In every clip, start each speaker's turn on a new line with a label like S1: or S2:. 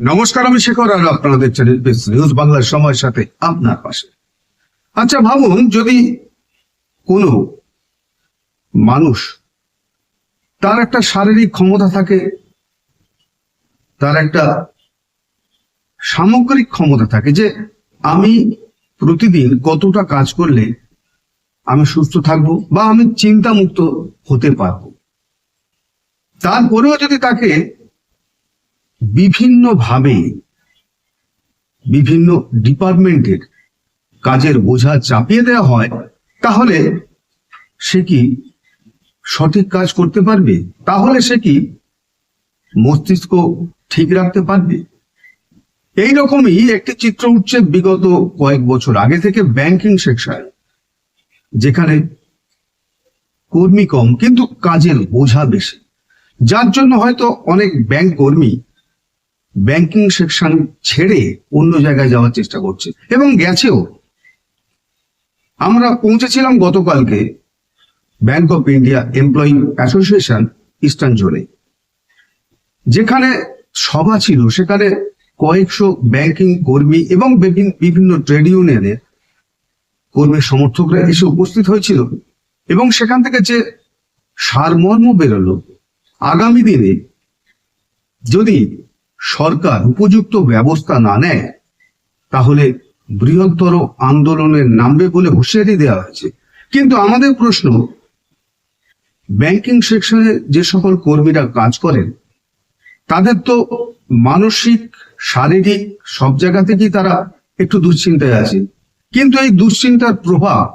S1: নমস্কার, আমি শেখর আর আপনাদের চ্যানেল নিউজ বাংলার সময়ের সাথে আপনার পাশে। আচ্ছা ভাবুন, যদি কোনো মানুষ তার একটা শারীরিক ক্ষমতা থাকে, তার একটা সামগ্রিক ক্ষমতা থাকে যে আমি প্রতিদিন কতটা কাজ করলে আমি সুস্থ থাকব বা আমি চিন্তামুক্ত হতে পারব, তারপরেও যদি তাকে বিভিন্নভাবে বিভিন্ন ডিপার্টমেন্টের কাজের বোঝা চাপিয়ে দেওয়া হয়, তাহলে সে কি সঠিক কাজ করতে পারবে? তাহলে সে কি মস্তিষ্ক ঠিক রাখতে পারবে? এই রকমই একটি চিত্র উঠছে বিগত কয়েক বছর আগে থেকে ব্যাংকিং সেকশন, যেখানে কর্মী কম, কিন্তু কাজের বোঝা বেশি। যার জন্য হয়তো অনেক ব্যাংক কর্মী ব্যাংকিং সেকশন ছেড়ে অন্য জায়গায় যাওয়ার চেষ্টা করছে। এবং গেছেও। আমরা পৌঁছেছিলাম গতকালকে bank of India employee association eastern জোনে যেখানে সভা ছিল, সেখানে কয়েকশো ব্যাংকিং কর্মী এবং বিভিন- বিভিন্ন ট্রেড ইউনিয়নের কর্মী সমর্থকরা এসে উপস্থিত হয়েছিল। এবং সেখান থেকে যে সারমর্ম বেরোলো, আগামী দিনে যদি সরকার উপযুক্ত ব্যবস্থা না নেয়, তাহলে বৃহত্তর আন্দোলনের নামবে বলে হুঁশিয়ারি দেওয়া হয়েছে। কিন্তু আমাদের প্রশ্ন ব্যাংকিং সেকশনে যে সকল কর্মীরা কাজ করেন, তাদের তো মানসিক, শারীরিক সব জায়গা থেকেই তারা একটু দুশ্চিন্তায় আছে কিন্তু এই দুশ্চিন্তার প্রভাব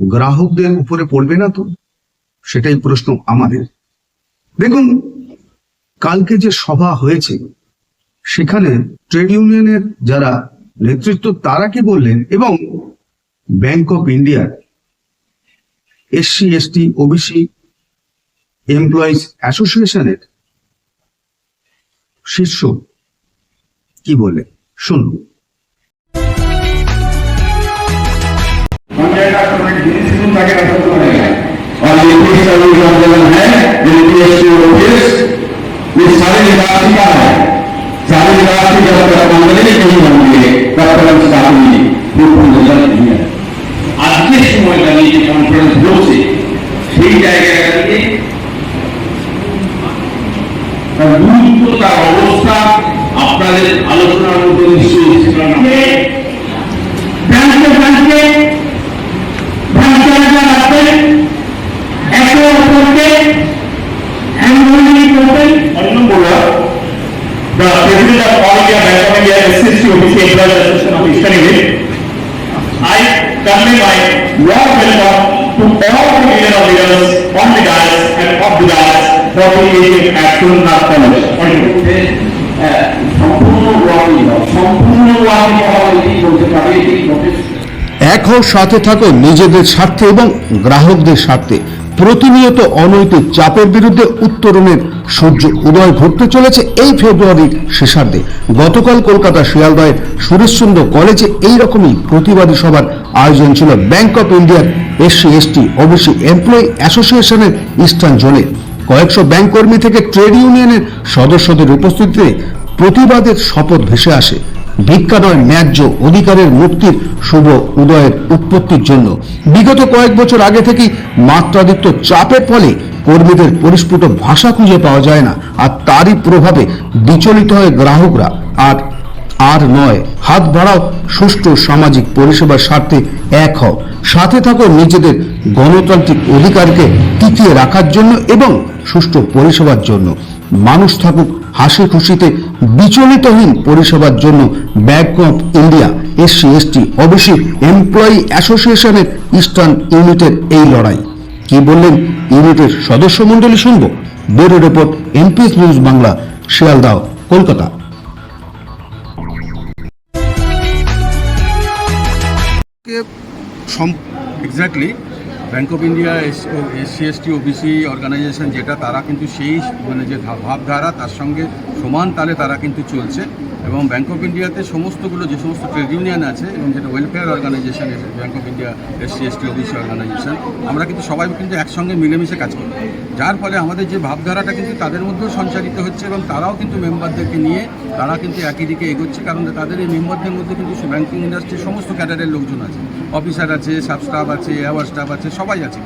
S1: গ্রাহকদের উপরে পড়বে না তো? সেটাই প্রশ্ন আমাদের। দেখুন কালকে যে সভা হয়েছে সেখানে ট্রেড ইউনিয়নের যারা নেতৃত্ব তারা কি বললেন এবং ব্যাংক অফ ইন্ডিয়ার এসসি এসটি ওবিসি এমপ্লয়িজ অ্যাসোসিয়েশনের শীর্ষ কি বলে শুনুন
S2: पंचायत का डिसीजन ताकि रखा तो रहेगा और ये भी सर्विस आंदोलन है जो पीएससी ऑफिस ये सारे निवासी का है। सारे निवासी जब मंगले नहीं होंगे तब तक हम शादी नहीं है। এক
S3: সাথে থাকো, নিজেদের স্বার্থে এবং গ্রাহকদের স্বার্থে। প্রতিনিয়ত অনৈতিক চাপের বিরুদ্ধে উত্তরণের সূর্য উদয় ঘটতে চলেছে এই ফেব্রুয়ারির শেষার্ধে। গতকাল কলকাতা শিয়ালদহের সুরেশচন্দ্র কলেজে এই রকমই প্রতিবাদী সভার আয়োজন ছিল। ব্যাংক অফ ইন্ডিয়ার এসসি, এসটি, ওবিসি এমপ্লয়ি অ্যাসোসিয়েশনের ইস্টার্ন জোনে। কয়েকশো ব্যাংক কর্মী থেকে ট্রেড ইউনিয়নের সদস্যদের উপস্থিতিতে প্রতিবাদের শপথ ভেসে আসে। ভিক্ষা নয় ন্যায্য অধিকারের মুক্তির শুভ উদয়ের উৎপত্তির জন্য। বিগত কয়েক বছর আগে থেকেই মাত্রাধিক্য চাপের ফলে কর্মীদের পরিস্ফুট ভাষা খুঁজে পাওয়া যায় না, আর তারই প্রভাবে বিচলিত হয় গ্রাহকরা। আর আর নয়, হাত বাড়াও সুষ্ঠু সামাজিক পরিষেবার স্বার্থে এক হও। সাথে থাকো নিজেদের গণতান্ত্রিক অধিকারকে টিকিয়ে রাখার জন্য এবং সুষ্ঠু পরিষেবার জন্য। মানুষ থাকুক হাসি খুশিতে বিচলিতহীন পরিষেবার জন্য bank of India SC ST OBC employee অ্যাসোসিয়েশনের ইস্টার্ন ইউনিটের এই লড়াই। কি বললেন ইউনিটের সদস্য মণ্ডলী শুনব? Bureau report MPS news Bangla, Sealdah, Kolkata.
S4: Exactly bank of India S SC ST OBC organisation যেটা, তারা কিন্তু সেই মানে যে ভাবধারা, তার সঙ্গে সমান তালে তারা কিন্তু চলছে। এবং ব্যাংক অফ ইন্ডিয়াতে সমস্তগুলো যে সমস্ত ট্রেড ইউনিয়ন আছে, এবং যেটা welfare organisation bank of India S SC ST OBC organisation আমরা কিন্তু সবাই কিন্তু একসঙ্গে মিলেমিশে কাজ করি। যার ফলে আমাদের যে ভাবধারাটা কিন্তু তাদের মধ্যেও সঞ্চারিত হচ্ছে, এবং তারাও কিন্তু মেম্বারদেরকে নিয়ে, তারা কিন্তু একই দিকে এগোচ্ছে, কারণ তাদের এই মেম্বারদের মধ্যে কিন্তু ব্যাংকিং ইন্ডাস্ট্রির সমস্ত ক্যাডারের লোকজন আছে। অফিসার আছে সাব স্টাফ আছে এয়ার স্টাফ আছে, সবাই আছে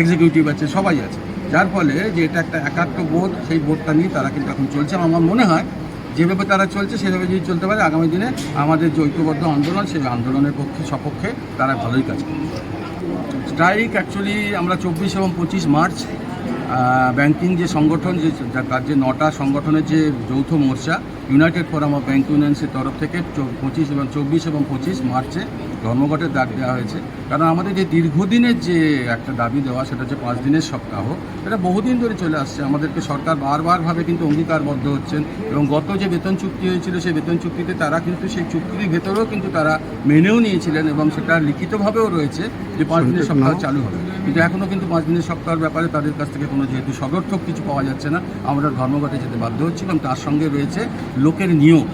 S4: এক্সিকিউটিভ আছে, সবাই আছে। যার ফলে যে এটা একটা একাত্ম বোধ সেই বোধটা নিয়ে তারা কিন্তু এখন চলছে। আমার মনে হয় যেভাবে তারা চলছে সেভাবে যদি চলতে পারে, আগামী দিনে আমাদের যে ঐক্যবদ্ধ আন্দোলন, সেই আন্দোলনের পক্ষে, সপক্ষে তারা ভালোই কাজ করবে। স্ট্রাইক অ্যাকচুয়ালি আমরা চব্বিশ এবং পঁচিশ মার্চ ব্যাংকিং যে সংগঠন, যে যা- তার যে নটা সংগঠনের যে যৌথ মোর্চা ইউনাইটেড ফোরাম অফ ব্যাংক ইউনিয়ন্সের তরফ থেকে চৌ- পঁচিশ এবং চব্বিশ এবং পঁচিশ মার্চে ধর্মঘটের ডাক দেওয়া হয়েছে। কারণ আমাদের যে দীর্ঘদিনের যে একটা দাবি দেওয়া সেটা হচ্ছে পাঁচ দিনের সপ্তাহ এটা বহুদিন ধরে চলে আসছে। আমাদেরকে সরকার বারবারভাবে কিন্তু অঙ্গীকারবদ্ধ হচ্ছেন এবং গত যে বেতন চুক্তি হয়েছিল সেই বেতন চুক্তিতে তারা কিন্তু সেই চুক্তির ভেতরেও কিন্তু তারা মেনেও নিয়েছিলেন এবং সেটা লিখিতভাবেও রয়েছে যে পাঁচ দিনের সপ্তাহ চালু হবে। কিন্তু এখনও কিন্তু পাঁচ দিনের সপ্তাহের ব্যাপারে তাদের কাছ থেকে কোনো যেহেতু সদর্থক কিছু পাওয়া যাচ্ছে না আমরা ধর্মঘটে যেতে বাধ্য হচ্ছি এবং তার সঙ্গে রয়েছে লোকের নিয়োগ।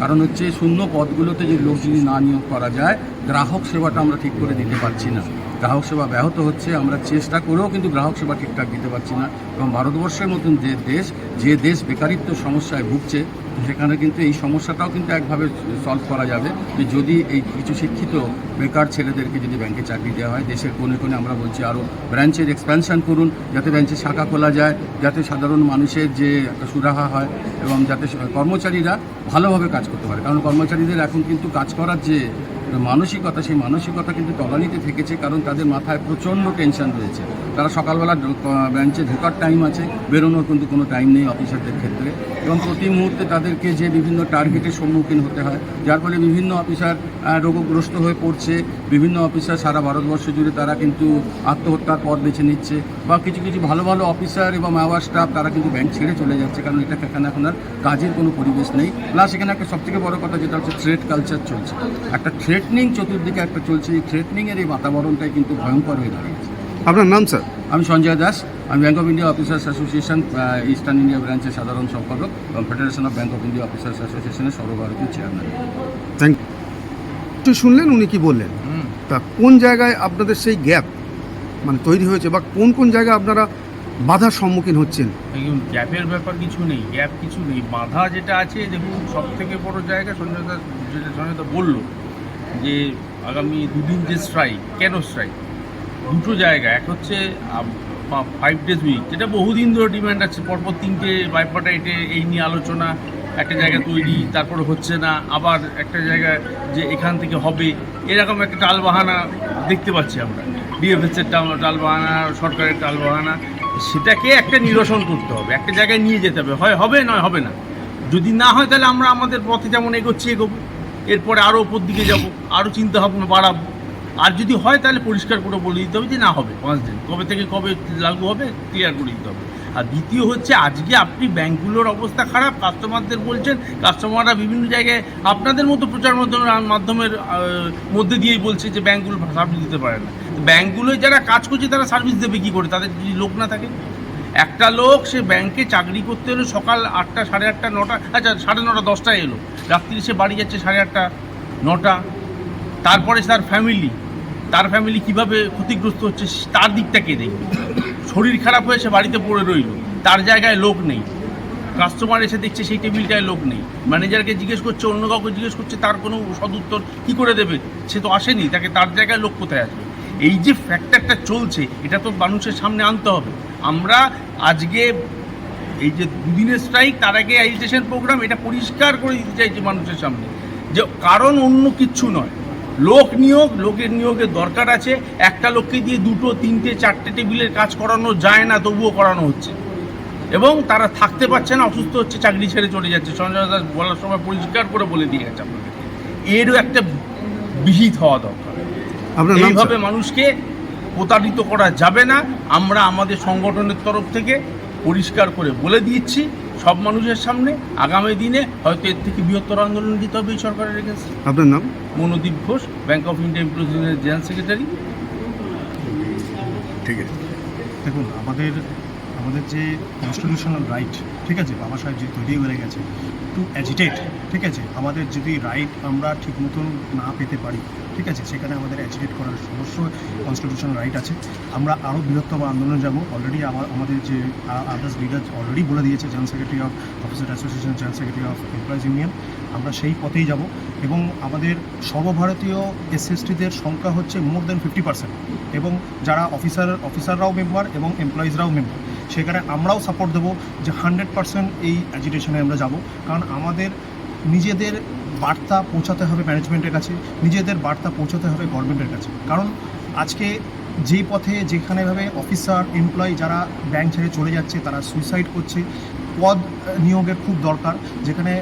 S4: কারণ হচ্ছে শূন্য পদগুলোতে যে লোক যদি না নিয়োগ করা যায়, গ্রাহক সেবাটা আমরা ঠিক করে দিতে পারছি না। গ্রাহক সেবা ব্যাহত হচ্ছে, আমরা চেষ্টা করেও কিন্তু গ্রাহক সেবা ঠিকঠাক দিতে পারছি না। এবং ভারতবর্ষের মতন যে দেশ যে দেশ বেকারিত্ব সমস্যায় ভুগছে, সেখানে কিন্তু এই সমস্যাটাও কিন্তু একভাবে সলভ করা যাবে। যে যদি এই কিছু শিক্ষিত বেকার ছেলেদেরকে যদি ব্যাংকে চাকরি দেওয়া হয়, দেশের কোণে কোণে আমরা বলছি আরও ব্রাঞ্চের এক্সপ্যানশন করুন, যাতে ব্রাঞ্চে শাখা খোলা যায়, যাতে সাধারণ মানুষের যে একটা সুরাহা হয় এবং যাতে কর্মচারীরা ভালোভাবে কাজ করতে পারে। কারণ কর্মচারীদের এখন কিন্তু কাজ করার যে মানসিকতা সেই মানসিকতা কিন্তু তলানিতে থেকেছে কারণ তাদের মাথায় প্রচণ্ড টেনশন রয়েছে। তারা সকালবেলা ব্রাঞ্চে ঢোকার টাইম আছে, বেরোনোর কিন্তু কোনো টাইম নেই অফিসারদের ক্ষেত্রে। এবং প্রতি মুহূর্তে তাদেরকে যে বিভিন্ন টার্গেটের সম্মুখীন হতে হয়, যার ফলে বিভিন্ন অফিসার রোগগ্রস্ত হয়ে পড়ছে। বিভিন্ন অফিসার সারা ভারতবর্ষ জুড়ে তারা কিন্তু আত্মহত্যার পথ বেছে নিচ্ছে বা কিছু কিছু ভালো ভালো অফিসার এবং আওয়ার স্টাফ তারা কিন্তু ব্যাংক ছেড়ে চলে যাচ্ছে, কারণ এটা এখানে, এখন আর কাজের কোনো পরিবেশ নেই। প্লাস এখানে একটা সবথেকে বড় কথা যেটা হচ্ছে থ্রেট কালচার চলছে। একটা থ্রেটনিং চতুর্দিকে একটা চলছে, এই থ্রেটনিংয়ের এই বাতাবরণটাই কিন্তু ভয়ঙ্কর হয়ে দাঁড়িয়েছে।
S1: আপনার নাম স্যার?
S4: আমি সঞ্জয় দাস। আমি bank of India officers association eastern India ব্রাঞ্চের সাধারণ সম্পাদক এবং federation of bank of India officers অ্যাসোসিয়েশনের সর্বভারতীয় চেয়ারম্যান
S1: থ্যাংক একটু শুনলেন উনি কি বললেন? তা কোন জায়গায় আপনাদের সেই গ্যাপ মানে তৈরি হয়েছে বা কোন কোন জায়গায় আপনারা বাধার সম্মুখীন হচ্ছেন?
S5: দেখুন গ্যাপের ব্যাপার কিছু নেই গ্যাপ কিছু নেই। বাধা যেটা আছে দেখুন সব থেকে বড় জায়গা সঞ্জয় দাস যেটা সঞ্জয় দা বলল যে আগামী দুদিন যে স্ট্রাইক কেন স্ট্রাইক দুটো জায়গা, এক হচ্ছে ফাইভ ডেজ উইক যেটা বহুদিন ধরে ডিমান্ড আছে, পরপর তিনটে বাইপাটাইটে এই নিয়ে আলোচনা, একটা জায়গা তৈরি, তারপরে হচ্ছে না, আবার একটা জায়গায় যে এখান থেকে হবে, এরকম একটা টালবাহানা দেখতে পাচ্ছি আমরা। ডিএফএসের টাল, টালবাহানা, সরকারের টালবাহানা, সেটাকে একটা নিরসন করতে হবে, একটা জায়গায় নিয়ে যেতে হবে, হয় হবে নয় হবে না। যদি না হয় তাহলে আমরা আমাদের পথে যেমন এগোচ্ছি, এগোবো, এরপরে আরও ওপর দিকে যাব আরও চিন্তা ভাবনা বাড়াবো। আর যদি হয় তাহলে পরিষ্কার করে বলে দিতে হবে যে না হবে, পাঁচ দিন। কবে থেকে কবে লাগু হবে ক্লিয়ার করে দিতে হবে। আর দ্বিতীয় হচ্ছে, আজকে আপনি ব্যাঙ্কগুলোর অবস্থা খারাপ কাস্টমারদের বলছেন কাস্টমাররা বিভিন্ন জায়গায় আপনাদের মতো প্রচার মাধ্যমের মাধ্যমের মধ্যে দিয়েই বলছে যে ব্যাঙ্কগুলো সার্ভিস দিতে পারে না। ব্যাংকগুলোয় যারা কাজ করছে, তারা সার্ভিস দেবে কী করে? তাদের যদি লোক না থাকে? একটা লোক, সে ব্যাংকে চাকরি করতে এলো সকাল আটটা, সাড়ে আটটা, নটা আচ্ছা সাড়ে নটা, দশটায় এলো। রাত্রি সে বাড়ি যাচ্ছে সাড়ে আটটা, নটা। তারপরে তার ফ্যামিলি তার ফ্যামিলি কীভাবে ক্ষতিগ্রস্ত হচ্ছে, তার দিকটা কে দেখবে? শরীর খারাপ হয়ে সে বাড়িতে পড়ে রইল, তার জায়গায় লোক নেই। কাস্টমার এসে দেখছে সেই টেবিলটায় লোক নেই। ম্যানেজারকে জিজ্ঞেস করছে, অন্য কাউকে জিজ্ঞেস করছে, তার কোনো সদুত্তর কি করে দেবে? সে তো আসেনি, তাকে তার জায়গায় লোক কোথায় আসবে এই যে ফ্যাক্টরটা চলছে, এটা তো মানুষের সামনে আনতে হবে। আমরা আজকে এই যে দুদিনের স্ট্রাইক তার আগে অ্যাজিটেশন প্রোগ্রাম এটা পরিষ্কার করে দিতে চাইছি মানুষের সামনে। যে কারণ অন্য কিচ্ছু নয়। লোক নিয়োগ লোকের নিয়োগের দরকার আছে। একটা লোককে দিয়ে দুটো তিনটে চারটে টেবিলের কাজ করানো যায় না তবুও করানো হচ্ছে। এবং তারা থাকতে পারছে না অসুস্থ হচ্ছে চাকরি ছেড়ে চলে যাচ্ছে। সঞ্জয় দাস বলার সময় পরিষ্কার করে বলে দিয়ে গেছে আপনাদের এরও একটা বিহিত হওয়া দরকার। এইভাবে মানুষকে প্রতারিত করা যাবে না। আমরা আমাদের সংগঠনের তরফ থেকে পরিষ্কার করে বলে দিচ্ছি। সব মানুষের সামনে আগামী দিনে হয়তো এর থেকে বৃহত্তর আন্দোলন দিতে হবে এই সরকারের এগেন্সে
S1: আপনার নাম?
S5: Manodip Ghosh bank of India employees general secretary
S1: ঠিক আছে।
S6: দেখুন আমাদের আমাদের যে কনস্টিটিউশনাল রাইট ঠিক আছে বাবা সাহেব যে তৈরি হয়ে গেছে টু অ্যাজিটেট ঠিক আছে আমাদের যদি রাইট আমরা ঠিক মতন না পেতে পারি ঠিক আছে? সেখানে আমাদের অ্যাজিটেট করার সমস্ত কনস্টিটিউশনাল রাইট আছে। আমরা আরও বৃহত্তম আন্দোলনে যাব। অলরেডি আমাদের যে আদার্স লিডার অলরেডি বলে দিয়েছে general secretary of officer association general secretary of employees union আমরা সেই পথেই যাব এবং আমাদের সর্বভারতীয় এসএসটিদের সংখ্যা হচ্ছে মোর দেন ফিফটি পার্সেন্ট এবং যারা অফিসার অফিসাররাও মেম্বার এবং এমপ্লয়িজরাও মেম্বার সেখানে আমরাও সাপোর্ট দেবো যে হান্ড্রেড পার্সেন্ট এই অ্যাজিটেশনে আমরা যাব। কারণ আমাদের নিজেদের বার্তা পৌঁছাতে হবে ম্যানেজমেন্টের কাছে, নিজেদের বার্তা পৌঁছাতে হবে গভর্নমেন্টের কাছে। কারণ আজকে যে পথে যেখানেভাবে অফিসার এমপ্লয়ি যারা ব্যাংক ছেড়ে চলে যাচ্ছে, তারা সুইসাইড করছে, পদ নিয়োগের খুব দরকার। যেখানে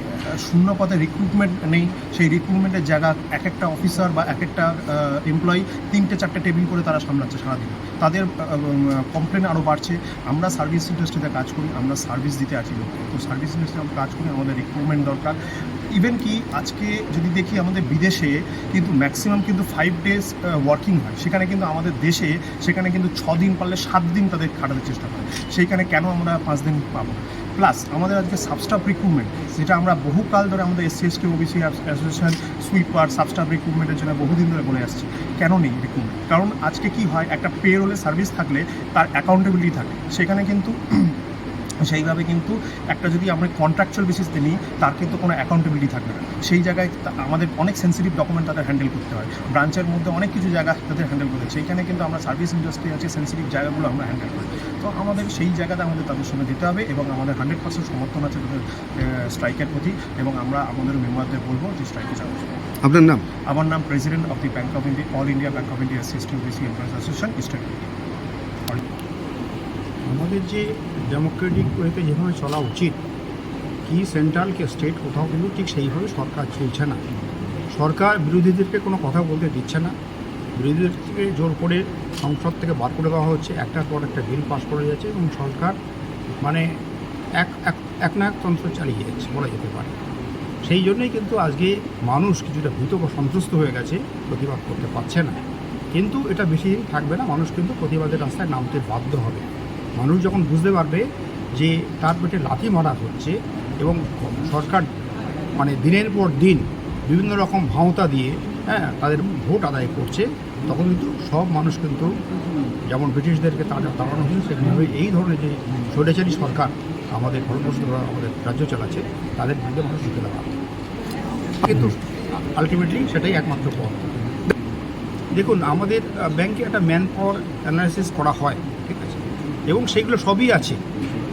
S6: শূন্য পদে রিক্রুটমেন্ট নেই, সেই রিক্রুটমেন্টের জায়গা এক একটা অফিসার বা এক একটা এমপ্লয়ি তিনটে, চারটে টেবিল করে তারা সামলাচ্ছে সারাদিন। তাদের কমপ্লেন আরও বাড়ছে। আমরা সার্ভিস ইন্ডাস্ট্রিতে কাজ করি, আমরা সার্ভিস দিতে আছি লোককে। তো সার্ভিস ইন্ডাস্ট্রি আমরা কাজ করি, আমাদের রিক্রুটমেন্ট দরকার। ইভেন কি, আজকে যদি দেখি আমাদের বিদেশে, কিন্তু ম্যাক্সিমাম কিন্তু ফাইভ ডেজ ওয়ার্কিং হয়। সেখানে কিন্তু আমাদের দেশে, সেখানে কিন্তু ছ দিন পারলে সাত দিন তাদের খাটাতে চেষ্টা করে। সেইখানে কেন আমরা পাঁচ দিন পাবো? প্লাস আমাদের আজকে সাবস্টাফ রিক্রুটমেন্ট যেটা আমরা বহুকাল ধরে আমাদের SC ST OBC association sweeper sub staff রিক্রুটমেন্টের জন্য বহুদিন ধরে বলে আসছি। কেন নেই রিক্রুটমেন্ট কারণ আজকে কি হয়, একটা পে রোলে সার্ভিস থাকলে তার অ্যাকাউন্টেবিলিটি থাকে। সেখানে কিন্তু সেইভাবে কিন্তু একটা যদি আমরা কন্ট্রাকচুয়াল বেসিসতে নিই তার কিন্তু কোনো অ্যাকাউন্টেবিলিটি থাকবে না। সেই জায়গায় আমাদের অনেক সেন্সিটিভ ডকুমেন্ট তাদের হ্যান্ডেল করতে হয়। ব্রাঞ্চের মধ্যে অনেক কিছু জায়গা তাদের হ্যান্ডেল করতে হয়। সেইখানে কিন্তু আমরা সার্ভিস ইন্ডাস্ট্রি আছে সেন্সিটিভ জায়গাগুলো আমরা হ্যান্ডেল করি। তো আমাদের সেই জায়গাতে আমাদের তাদের সঙ্গে যেতে হবে এবং আমাদের হান্ড্রেড পার্সেন্ট সমর্থন আছে তাদের স্ট্রাইকের প্রতি এবং আমরা আমাদের মেম্বারদের বলব যে স্ট্রাইকে যাব
S3: আপনার নাম?
S6: আমার নাম president of the bank of India all India bank of India system BC employees association eastern
S7: আমাদের যে ডেমোক্রেটিক ওয়েতে যেভাবে চলা উচিত, কি সেন্ট্রাল, কি স্টেট, কোথাও কিন্তু ঠিক সেইভাবে সরকার চলছে না। সরকার বিরোধীদেরকে কোনো কথা বলতে দিচ্ছে না। বিরোধীদেরকে জোর করে সংসদ থেকে বার করে দেওয়া হচ্ছে, একটার পর একটা বিল পাস করে যাচ্ছে এবং সরকার মানে এক এক এক না এক তন্ত্র চালিয়ে যাচ্ছে বলা যেতে পারে। সেই জন্যই কিন্তু আজকে মানুষ কিছুটা ভীত বা সন্ত্রস্ত হয়ে গেছে, প্রতিবাদ করতে পারছে না। কিন্তু এটা বেশি দিন থাকবে না, মানুষ কিন্তু প্রতিবাদের রাস্তায় নামতে বাধ্য হবে। মানুষ যখন বুঝতে পারবে যে তার পেটে লাথি মারা হচ্ছে এবং সরকার মানে দিনের পর দিন বিভিন্ন রকম ভাওতা দিয়ে হ্যাঁ তাদের ভোট আদায় করছে, তখন কিন্তু সব মানুষ কিন্তু যেমন ব্রিটিশদেরকে তাড়া তাড়ানো হয়েছে, সেভাবে এই ধরনের যে স্বৈরাচারী সরকার আমাদের ভারতবর্ষ আমাদের রাজ্য চালাচ্ছে, তাদের বিরুদ্ধে মানুষ ঢুকে দেওয়া কিন্তু আলটিমেটলি সেটাই একমাত্র পথ। দেখুন, আমাদের ব্যাংকে একটা ম্যান পাওয়ার অ্যানালাইসিস করা হয়। এবং সেগুলো সবই আছে।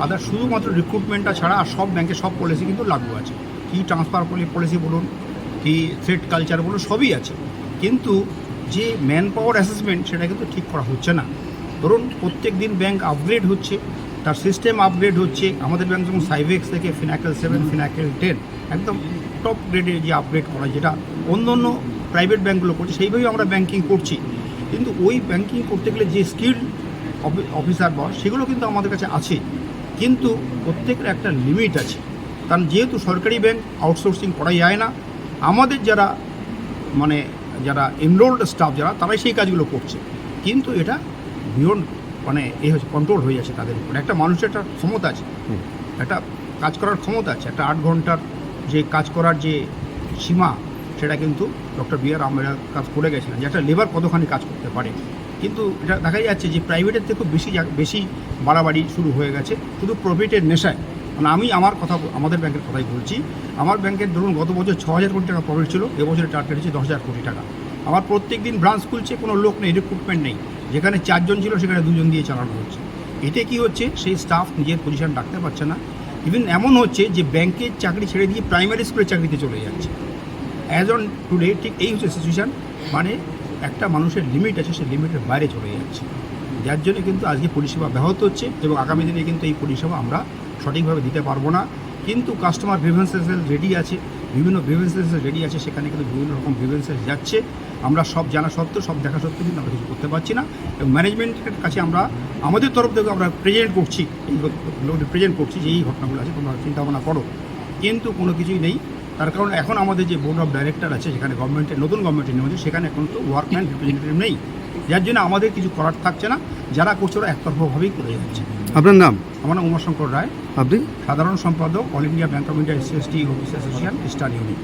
S7: আদার শুধুমাত্র রিক্রুটমেন্টটা ছাড়া আর সব ব্যাংকে সব পলিসি কিন্তু লাগু আছে। কি ট্রান্সফার পলিসি বলুন, কি থ্রেড কালচার বলুন, সবই আছে। কিন্তু যে ম্যান পাওয়ার অ্যাসেসমেন্ট সেটা কিন্তু ঠিক করা হচ্ছে না। ধরুন প্রত্যেক দিন ব্যাংক আপগ্রেড হচ্ছে, তার সিস্টেম আপগ্রেড হচ্ছে। আমাদের ব্যাংক যেমন সাইভেক্স থেকে ফিনাকেল সেভেন ফিনাকেল টেন একদম টপ গ্রেডে যে আপগ্রেড করা যেটা অন্য অন্য প্রাইভেট ব্যাঙ্কগুলো করছে, সেইভাবেই আমরা ব্যাংকিং করছি। কিন্তু ওই ব্যাংকিং করতে গেলে যে স্কিল অফিসার বস সেগুলো কিন্তু আমাদের কাছে আছে। কিন্তু প্রত্যেকের একটা লিমিট আছে। কারণ যেহেতু সরকারি ব্যাংক আউটসোর্সিং করা যায় না আমাদের যারা মানে যারা এনরোল্ড স্টাফ যারা তারাই সেই কাজগুলো করছে। কিন্তু এটা বিয়ন্ড মানে এ হচ্ছে কন্ট্রোল হয়ে যাচ্ছে তাদের উপর। একটা মানুষের একটা ক্ষমতা আছে। একটা কাজ করার ক্ষমতা আছে। একটা আট ঘণ্টার যে কাজ করার যে সীমা সেটা কিন্তু ডক্টর বি আর আম্বেদকর কাজ করে গেছিলেন যে একটা লেবার কতখানি কাজ করতে পারে। কিন্তু এটা দেখা যাচ্ছে যে প্রাইভেটের থেকে খুব বেশি বেশি বাড়াবাড়ি শুরু হয়ে গেছে। শুধু প্রফিটের নেশায়। মানে আমি আমার কথা, আমাদের ব্যাংকের কথাই বলছি। আমার ব্যাংকের ধরুন গত বছর ছ হাজার কোটি টাকা প্রফিট ছিল, এবছরের টার্গেট হচ্ছে দশ হাজার কোটি টাকা। আমার প্রত্যেক দিন ব্রাঞ্চ খুলছে, কোনো লোক নেই রিক্রুটমেন্ট নেই। যেখানে চারজন ছিল, সেখানে দুজন দিয়ে চালানো হচ্ছে। এতে কি হচ্ছে? সেই স্টাফ নিজের পজিশন রাখতে পারছে না। ইভেন এমন হচ্ছে যে ব্যাংকের চাকরি ছেড়ে দিয়ে প্রাইমারি স্কুলের চাকরিতে চলে যাচ্ছে। অ্যাজ অন টুডে ঠিক এই হচ্ছে সিচুয়েশান মানে একটা মানুষের লিমিট আছে, সেই লিমিটের বাইরে চলে যাচ্ছে। যার জন্য কিন্তু আজকে পরিষেবা ব্যাহত হচ্ছে এবং আগামী দিনে কিন্তু এই পরিষেবা আমরা সঠিকভাবে দিতে পারব না। কিন্তু কাস্টমার গ্রিভেন্সেস রেডি আছে, বিভিন্ন গ্রিভেন্সেস রেডি আছে, সেখানে কিন্তু বিভিন্ন রকম গ্রিভেন্সেস যাচ্ছে। আমরা সব জানা সত্ত্বেও, সব দেখা সত্ত্বেও কিন্তু আমরা কিছু করতে পারছি না। এবং ম্যানেজমেন্টের কাছে আমরা, আমাদের তরফ থেকে আমরা প্রেজেন্ট করছি প্রেজেন্ট করছি যে এই ঘটনাগুলো আছে, তোমরা চিন্তা ভাবনা করো। কিন্তু কোনো কিছুই নেই। তার কারণ এখন আমাদের যে বোর্ড অফ ডাইরেক্টর আছে যেখানে গভর্নমেন্টের নতুন গভর্নমেন্টের নিয়ম আছে সেখানে এখন তো ওয়ার্কম্যান রিপ্রেজেন্টেটিভ নেই। যার জন্য আমাদের কিছু করার থাকছে না। যারা করছে ওরা একতরফাভাবেই করে যাচ্ছে।
S1: আপনার নাম?
S7: আমার নাম উমাশঙ্কর রায়।
S1: আপনি?
S7: সাধারণ সম্পাদক all India bank of India SST ST office association eastern unit